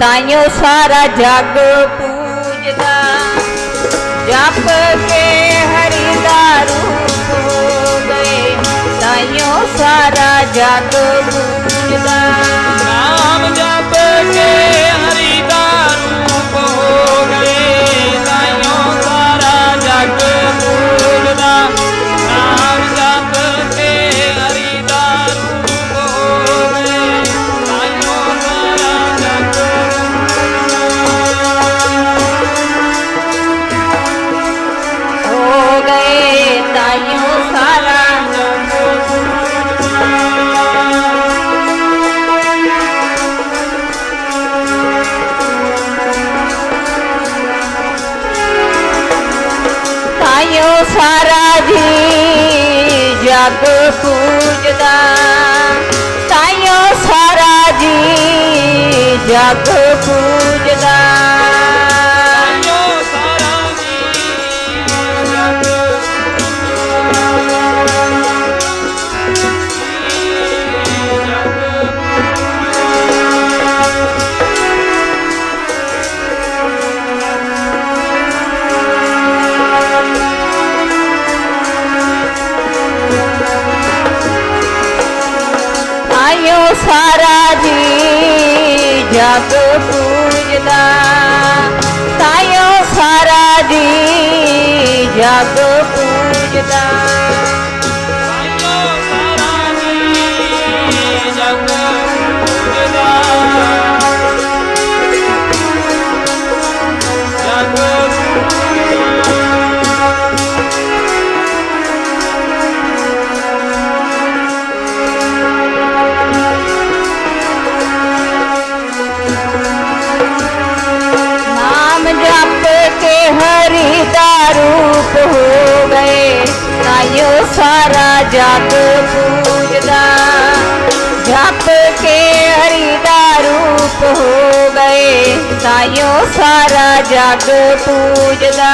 ਤਾਈਓ ਸਾਰਾ ਜੱਗ ਪੂਜਦਾ। ਜਪ ਕੇ ਹਰੀ ਦਾ ਰੂਪ ਹੋ ਗਏ। ਤਾਈਓ ਸਾਰਾ ਜਗ ਪੂਜਦਾ सारा जी जग पूजदा ताइयो सारा जी जग पूज আমিও সারা যাব পূজনা। তাইও সারা যাব পূজনা। के हरि दारूप हो गए। आयो सारा जग पूजना। जप के हरि दारूप हो गए। आयो सारा जग पूजना।